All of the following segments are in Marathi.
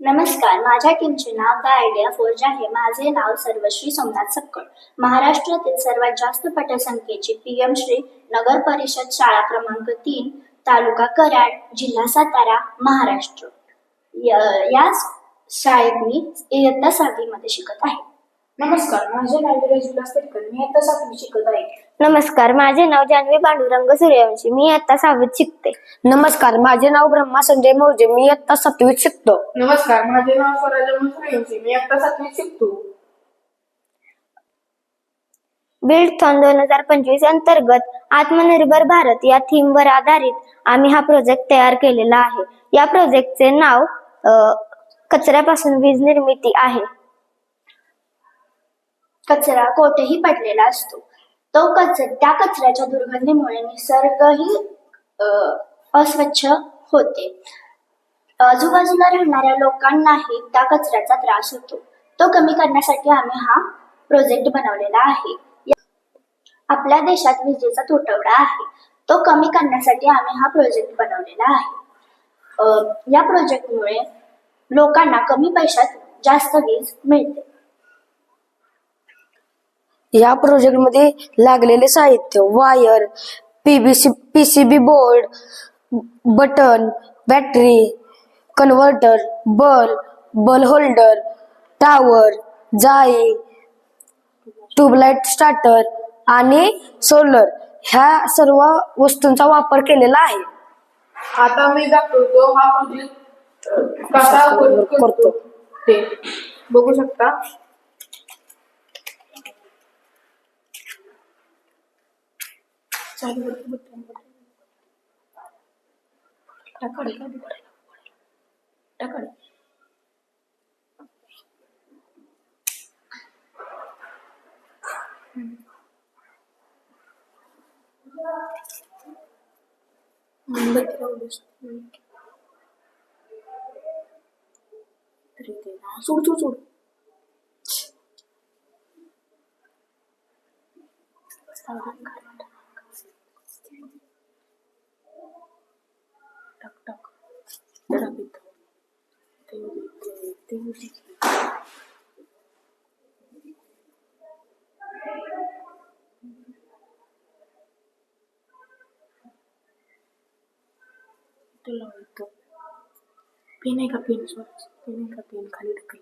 नमस्कार माझ्या टीमचे नाव द आयडिया फोर्ज आहे. माझे नाव सर्वश्री सोमनाथ सक्कड महाराष्ट्रातील सर्वात जास्त पटसंख्येची पी एम श्री नगर परिषद शाळा क्रमांक तीन तालुका कराड जिल्हा सातारा महाराष्ट्र. या शाळेत मी इयत्ता सहावीमध्ये शिकत आहे. नमस्कार माझे नाव विराज विलास मी आता सातवी शिकत आहे. नमस्कार माझे नाव जान्हवी पांडुरंग सूर्यवंशी. मी आता सहावीत शिकते. नमस्कार माझे नाव ब्रह्मा संजय मौजे मी आता सातवीत शिकतो. नमस्कार माझे नाव स्वराज सूर्यवंशी. मी आता सातवी शिकतो. बिल्डथॉन दोन हजार पंचवीस अंतर्गत आत्मनिर्भर भारत या थीमवर आधारित आम्ही हा प्रोजेक्ट तयार केलेला आहे. या प्रोजेक्टचे नाव अ, कचऱ्यापासून वीज निर्मिती आहे. कचरा कोठेही पडलेला असतो. तो कचरा त्या कचऱ्याच्या दुर्गंधीमुळे निसर्गही अस्वच्छ होते. आजूबाजूला राहणाऱ्या लोकांनाही त्या कचऱ्याचा त्रास होतो. तो कमी करण्यासाठी आम्ही हा प्रोजेक्ट बनवलेला आहे. आपल्या देशात विजेचा तुटवडा आहे. तो कमी करण्यासाठी आम्ही हा प्रोजेक्ट बनवलेला आहे. या प्रोजेक्टमुळे लोकांना कमी पैशात जास्त वीज मिळते. या प्रोजेक्टमध्ये लागलेले साहित्य wire PBC PCB board button battery converter bulb bulb holder tower जाळी ट्यूबलाइट स्टार्टर आणि सोलर ह्या सर्व वस्तूंचा वापर केलेला आहे. आता मी दाखवतो हा प्रोजेक्ट कसा करतो. ते बघू शकता. चालू करतो बटन, बटन. टाकाडे, टाकाडे. टाकाडे. मेणबत्ती लावलीस. तरी ते- ते पेन आहे का पेन सॉरी पेन आहे का पेन खाली ढकल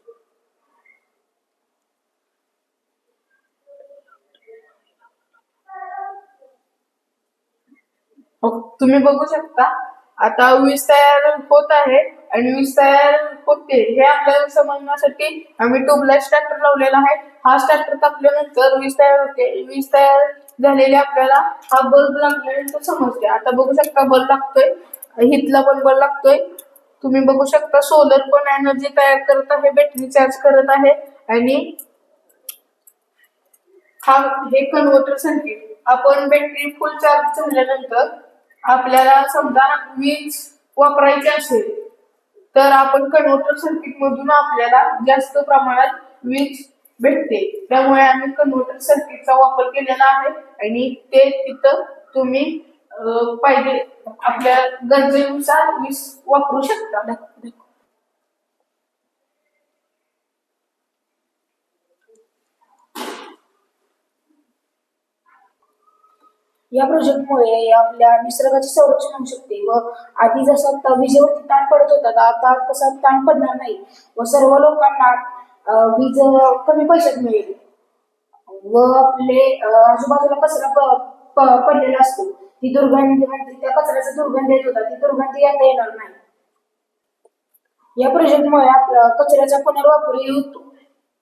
तुम्ही बघू शकता आता वीज तयार होत आहे आणि वीज तयार होते हे आपल्याला समजण्यासाठी आम्ही ट्यूबलाइट ट्रॅक्टर लावलेला आहे. हा स्टार्टर तापल्यानंतर वीज तयार होते. वीज तयार झालेली आपल्याला हा बल्ब लागल्यानंतर समजते. आता बघू शकता बल्ब लागतोय. हितला पण बल्ब लागतोय. तुम्ही बघू शकता सोलर पण एनर्जी तयार करत आहे बॅटरी चार्ज करत आहे. आणि हा हे कन्व्हर्टर सर्किट आपण बॅटरी फुल चार्ज झाल्यानंतर आपल्याला समजा वीज वापरायची असेल तर आपण कन्व्हर्टर सर्किट मधून आपल्याला जास्त प्रमाणात वीज भेटते. त्यामुळे आम्ही कन्व्हर्टर सर्किटचा वापर केलेला आहे आणि ते तिथं तुम्ही पाहिजे आपल्या गरजेनुसार वीज वापरू शकता. या प्रोजेक्टमुळे आपल्या निसर्गाचे संरक्षण होऊ शकते व आधी जसा विजेवरती ताण पडत होता तर आता तसा ताण पडणार नाही व सर्व लोकांना वीज कमी पैशात मिळेल. व आपले आजूबाजूला कचरा पडलेला असतो. ती दुर्गंधी म्हणजे त्या कचऱ्याचा दुर्गंध येत होता. ती दुर्गंधी आता येणार नाही. या प्रोजेक्टमुळे आपल्या कचऱ्याचा पुनर्वापर होतो.